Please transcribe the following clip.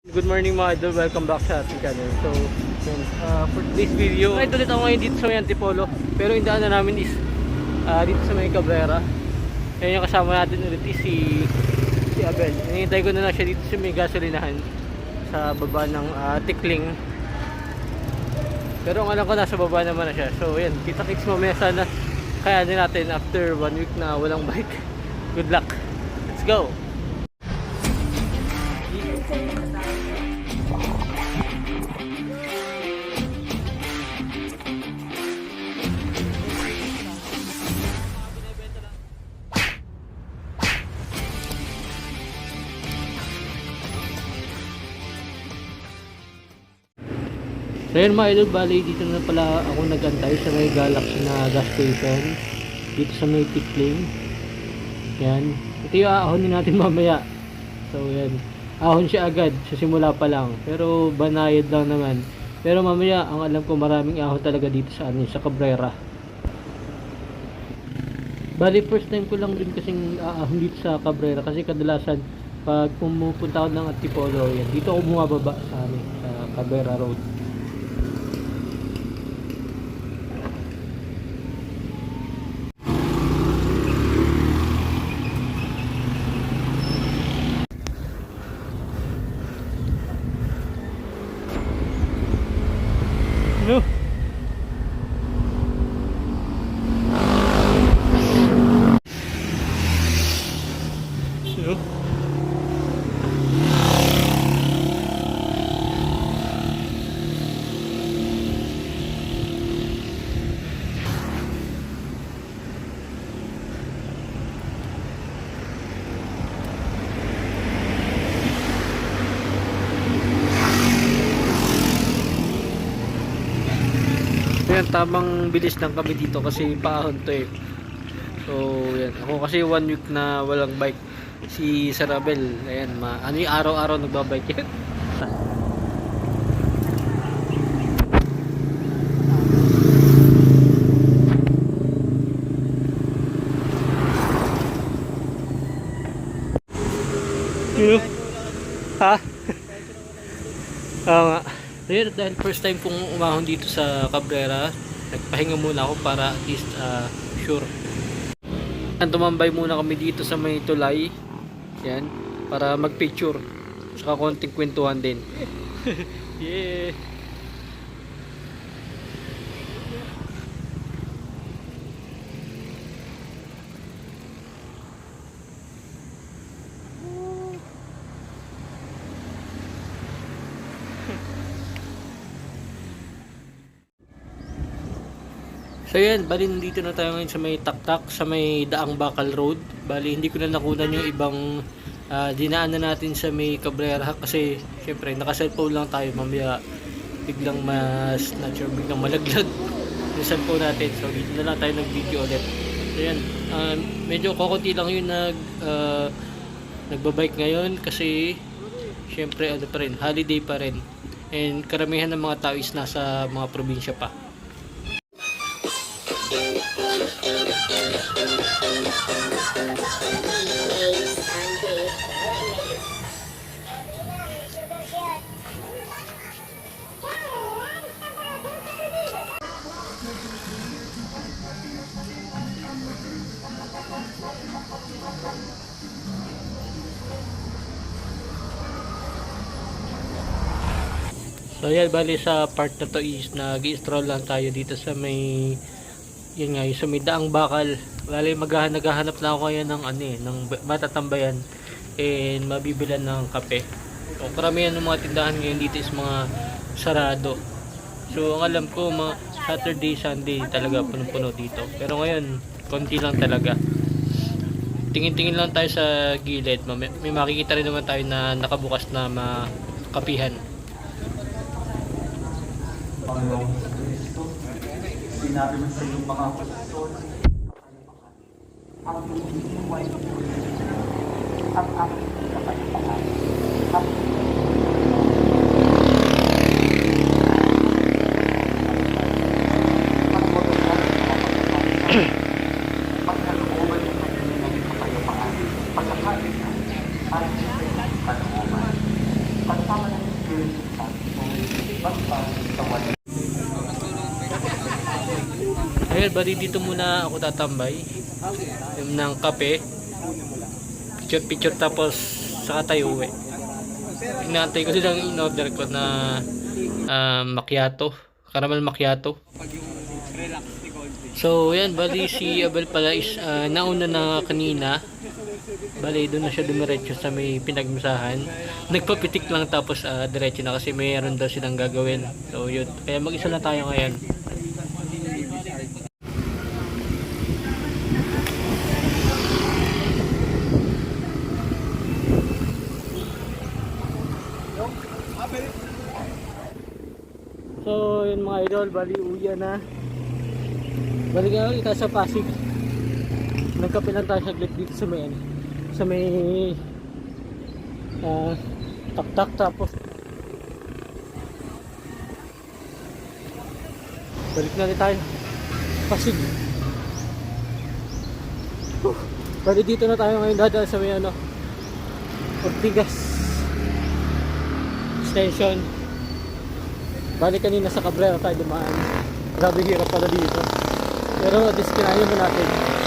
Good morning mga idol, welcome back sa ating channel. So, uh, for today's video, right ulit ako ngayon dito sa may Antipolo. Pero yung daanan namin is uh, dito sa may Cabrera. Ayun yung kasama natin ulit is si, si Abel. Hinihintay ko na lang siya dito sa may gasolinahan sa baba ng uh, Tikling. Pero ang alam ko nasa baba naman na siya. So, yan, kita-kits mamaya sana kayanin natin after one week na walang bike. Good luck. Let's go! So yun mga idol, bali dito na pala ako nagantay sa may Galaxy na gas station. Dito sa may Tikling. Yan. Ito yung aahonin natin mamaya. So yan. Ahon siya agad sa simula pa lang. Pero banayad lang naman. Pero mamaya, ang alam ko maraming ahon talaga dito sa ano, sa Cabrera. Bali first time ko lang din kasing aahon dito sa Cabrera kasi kadalasan pag pumupunta ako ng Antipolo, yan, dito ako bumababa sa, ano, sa Cabrera Road. Yan, tamang bilis lang kami dito kasi paahon to eh. So, yan. Ako kasi one week na walang bike. Si Sarabel, ayan, ma ano yung araw-araw nagbabike yan. Ha? Oo nga. Pero dahil first time kong umahon dito sa Cabrera, nagpahinga muna ako para at least ah, sure. Yan, tumambay muna kami dito sa may tulay. Yan, para magpicture. Saka konting kwentuhan din. yeah. So yan, bali nandito na tayo ngayon sa may taktak, sa may Daang Bakal Road. Bali hindi ko na nakunan yung ibang ah, dinaanan natin sa may Cabrera kasi syempre naka-cellphone lang tayo mamaya biglang mas not sure, biglang malaglag yung cellphone natin. So dito na lang tayo nag-video ulit. So yan, ah, medyo kokonti lang yung nag ah, nagbabike ngayon kasi syempre ano pa rin, holiday pa rin. And karamihan ng mga tao is nasa mga probinsya pa. So yan, bali sa part na to is nag-stroll lang tayo dito sa may yun nga, yung sa may daang bakal. Bali maghahanap lang ako ngayon ng ano eh, ng ba- matatambayan and mabibilan ng kape. So karamihan ng mga tindahan ngayon dito is mga sarado. So ang alam ko mga Saturday, Sunday talaga punong-puno dito. Pero ngayon, konti lang talaga. Tingin-tingin lang tayo sa gilid. May, may makikita rin naman tayo na nakabukas na makapihan. Sinabi mo sa iyong mga apostol, ang iyong buhay ang aking kapayapaan. At Ayun, bali dito muna ako tatambay. Yung ng kape. Picture picture tapos saka tayo uwi. Inaantay ko silang in-order ko na ah, macchiato. Caramel macchiato. So, yan, bali si Abel pala is ah, nauna na kanina. Bali, doon na siya dumiretso sa may pinagmisahan. Nagpapitik lang tapos ah, diretso na kasi mayroon daw silang gagawin. So, yun. Kaya mag-isa na tayo ngayon. So, yun mga idol, bali uya na. Bali nga kita sa Pasig. Nagkape lang tayo saglit dito sa may sa may ah, tak-tak tapos balik na tayo. Pasig. Huh. Bali dito na tayo ngayon dadaan sa may ano Ortigas Station. Bali kanina sa Cabrera tayo dumaan. Grabe hirap pala dito. Pero at least kinahin mo natin.